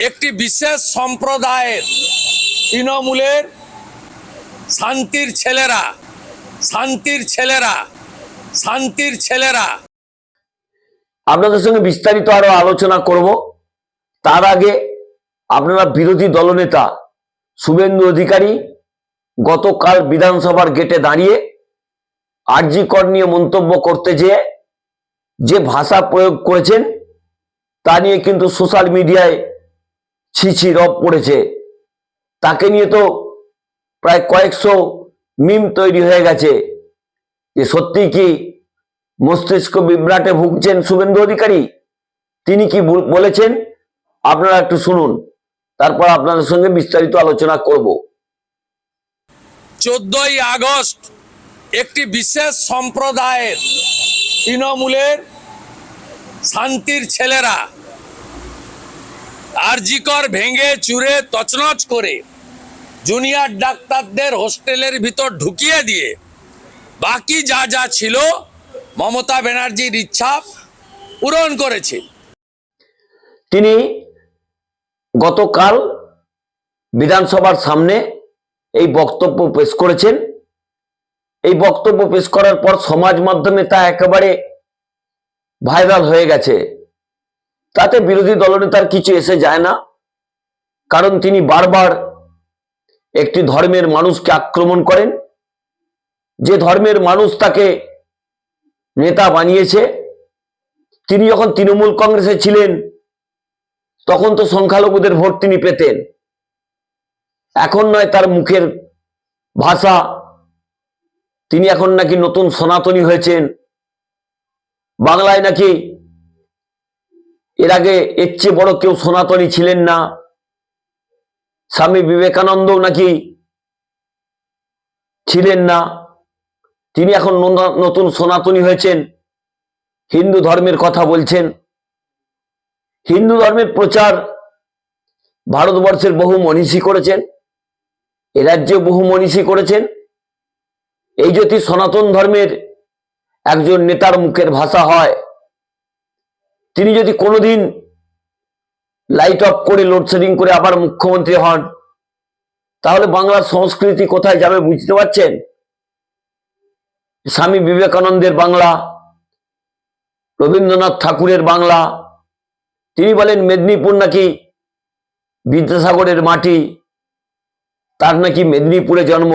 একটি বিশেষ সম্প্রদায়ের তৃণমূলের শান্তির ছেলেরা শান্তির ছেলেরা শান্তির ছেলেরা। আপনাদের সঙ্গে বিস্তারিত আরও আলোচনা করব। তার আগে আপনারা বিরোধী দলনেতা শুভেন্দু অধিকারী গতকাল বিধানসভার গেটে দাঁড়িয়ে আরজি কর নিয়ে মন্তব্য করতে যেয়ে যে ভাষা প্রয়োগ করেছেন তা নিয়ে কিন্তু সোশ্যাল মিডিয়ায় ছিছি রব পড়েছে তাকে নিয়ে তো প্রায় কয়েকশো মিম তৈরি হয়ে গেছে। যে সত্যি কি মস্তিষ্ক বিভ্রাটে ভুগছেন শুভেন্দু অধিকারী? তিনি কি বল- বলেছেন? আপনারা একটু শুনুন। তারপর আপনাদের সঙ্গে বিস্তারিত আলোচনা করব। চোদ্দই আগস্ট একটি বিশেষ সম্প্রদায়ের তৃণমূলের শান্তির ছেলেরা আরজিকর ভেঙে চুরে তছনছ করে জুনিয়র ডাক্তারদের হোস্টেলের ভিতর ঢুকিয়ে দিয়ে বাকি যা যা ছিল মমতা ব্যানার্জির ইচ্ছা পূরণ করেছে। তিনি গতকাল বিধানসভার সামনে এই বক্তব্য পেশ করেছেন। এই বক্তব্য পেশ করার পর সমাজ মাধ্যমে তা একেবারে ভাইরাল হয়ে গেছে। তাতে বিরোধী দলনেতার কিছু এসে যায় না। কারণ তিনি বারবার একটি ধর্মের মানুষকে আক্রমণ করেন। যে ধর্মের মানুষ তাকে নেতা বানিয়েছে, তিনি যখন তৃণমূল কংগ্রেসে ছিলেন, তখন তো সংখ্যালঘুদের ভোট তিনি পেতেন। এখন নয় তার মুখের ভাষা। তিনি এখন নাকি নতুন সনাতনী হয়েছেন। বাংলায় নাকি এর আগে এর চেয়ে বড় কেউ সনাতনী ছিলেন না। স্বামী বিবেকানন্দও নাকি ছিলেন না। তিনি এখন নতুন সনাতনী হয়েছেন। হিন্দু ধর্মের কথা বলছেন। হিন্দু ধর্মের প্রচার ভারতবর্ষের বহু মনীষী করেছেন। এ রাজ্যে বহু মনীষী করেছেন। এই যদি সনাতন ধর্মের একজন নেতার মুখের ভাষা হয় তিনি যদি কোনোদিন লাইট অফ করে লোডশেডিং করে আবার মুখ্যমন্ত্রী হন, তাহলে বাংলার সংস্কৃতি কোথায় যাবে বুঝতে পারছেন? স্বামী বিবেকানন্দের বাংলা, রবীন্দ্রনাথ ঠাকুরের বাংলা, তিনি বলেন মেদিনীপুর নাকি বিদ্যাসাগরের মাটি, তার নাকি মেদিনীপুরে জন্ম।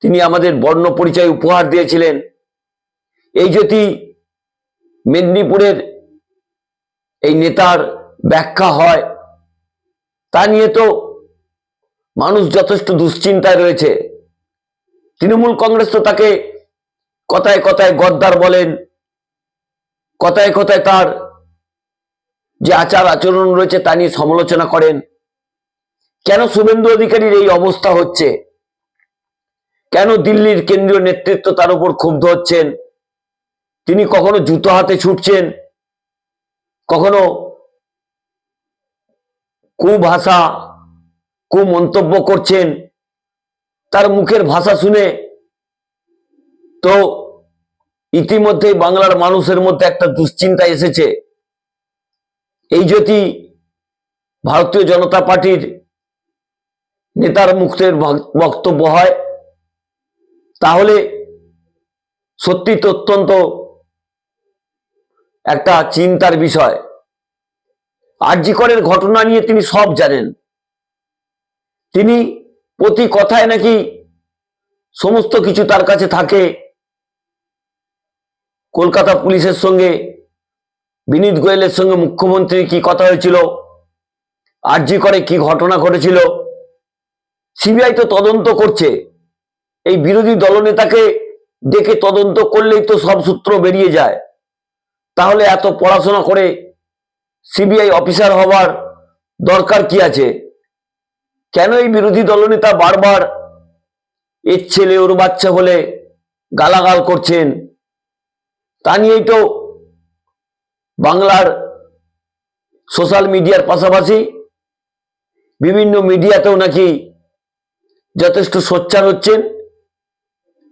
তিনি আমাদের বর্ণ পরিচয় উপহার দিয়েছিলেন। এই যদি মেদিনীপুরের এই নেতার ব্যাখ্যা হয়। তা নিয়ে তো মানুষ যথেষ্ট দুশ্চিন্তায় রয়েছে। তৃণমূল কংগ্রেস তো তাকে কথায় কথায় গদ্দার বলেন, কথায় কথায় তার যে আচার আচরণ রয়েছে তা নিয়ে সমালোচনা করেন। কেন শুভেন্দু অধিকারীর এই অবস্থা হচ্ছে? কেন দিল্লির কেন্দ্রীয় নেতৃত্ব তার উপর ক্ষুব্ধ হচ্ছেন? তিনি কখনো জুতো হাতে ছুটছেন? কখনো কুভাষা, কুমন্তব্য করছেন, তার মুখের ভাষা শুনে তো ইতিমধ্যেই বাংলার মানুষের মধ্যে একটা দুশ্চিন্তা এসেছে। এই যদি ভারতীয় জনতা পার্টির নেতার মুখের বক্তব্য হয়। তাহলে সত্যি তো অত্যন্ত একটা চিন্তার বিষয়। আরজিকরের ঘটনা নিয়ে তিনি সব জানেন। তিনি প্রতি কথায় নাকি সমস্ত কিছু তার কাছে থাকে। কলকাতা পুলিশের সঙ্গে, বিনীত গোয়েলের সঙ্গে মুখ্যমন্ত্রী কি কথা হয়েছিল আরজি করে কি ঘটনা ঘটেছিল, সিবিআই তো তদন্ত করছে। এই বিরোধী দলনেতাকে ডেকে তদন্ত করলেই তো সব সূত্র বেরিয়ে যায়। তাহলে এত পড়াশোনা করে সিবিআই অফিসার হবার দরকার কি আছে? কেন এই বিরোধী দলনেতা বারবার এর ছেলে ওর বাচ্চা বলে গালাগাল করছেন? তা নিয়েই তো বাংলার সোশ্যাল মিডিয়ার পাশাপাশি বিভিন্ন মিডিয়াতেও নাকি যথেষ্ট সোচ্চার হচ্ছেন।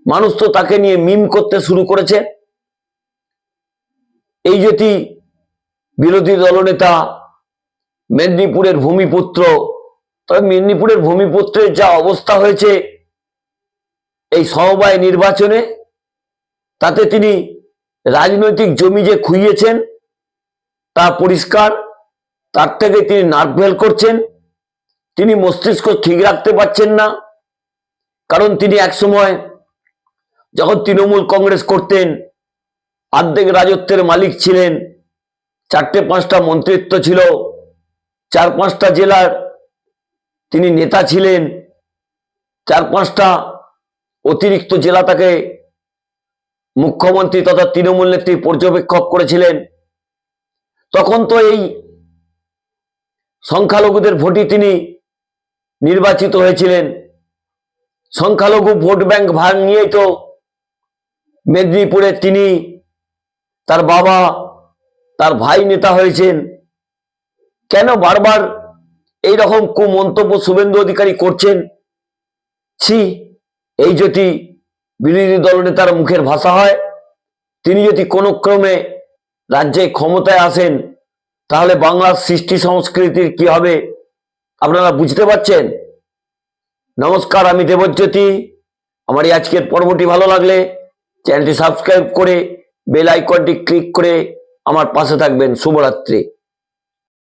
মানুষ তো তাকে নিয়ে মিম করতে শুরু করেছে। এই যেটি বিরোধী দলনেতা মেদিনীপুরের ভূমিপুত্র, তবে মেদিনীপুরের ভূমিপুত্রের যা অবস্থা হয়েছে এই সমবায় নির্বাচনে, তাতে তিনি রাজনৈতিক জমি যে খুইয়েছেন, তা পরিষ্কার, তার থেকে তিনি নার্ভেল করছেন, তিনি মস্তিষ্ক ঠিক রাখতে পারছেন না, কারণ তিনি একসময় যখন তৃণমূল কংগ্রেস করতেন অর্ধেক রাজত্বের মালিক ছিলেন, চারটে পাঁচটা মন্ত্রিত্ব ছিল, চার পাঁচটা জেলার তিনি নেতা ছিলেন, চার পাঁচটা অতিরিক্ত জেলা তাকে মুখ্যমন্ত্রী তথা তৃণমূল নেত্রী পর্যবেক্ষক করেছিলেন। তখন তো এই সংখ্যালঘুদের ভোটই তিনি নির্বাচিত হয়েছিলেন। সংখ্যালঘু ভোট ব্যাংক ভাগ নিয়েই তো মেদিনীপুরে তিনি তার বাবা, তার ভাই নেতা হয়েছেন। কেন বারবার এই রকম কুমন্তব্য শুভেন্দু অধিকারী করছেন? ছি, এই যদি বিরোধী দলনেতার মুখের ভাষা হয়, তিনি যদি কোনো ক্রমে রাজ্যে ক্ষমতায় আসেন, তাহলে বাংলার সৃষ্টি সংস্কৃতির কি হবে? আপনারা বুঝতে পারছেন? নমস্কার, আমি দেবজ্যোতি। আমার এই আজকের পর্বটি ভালো লাগলে চ্যানেলটি সাবস্ক্রাইব করে বেল আইকনটি ক্লিক করে আমার পাশে থাকবেন। শুভরাত্রি।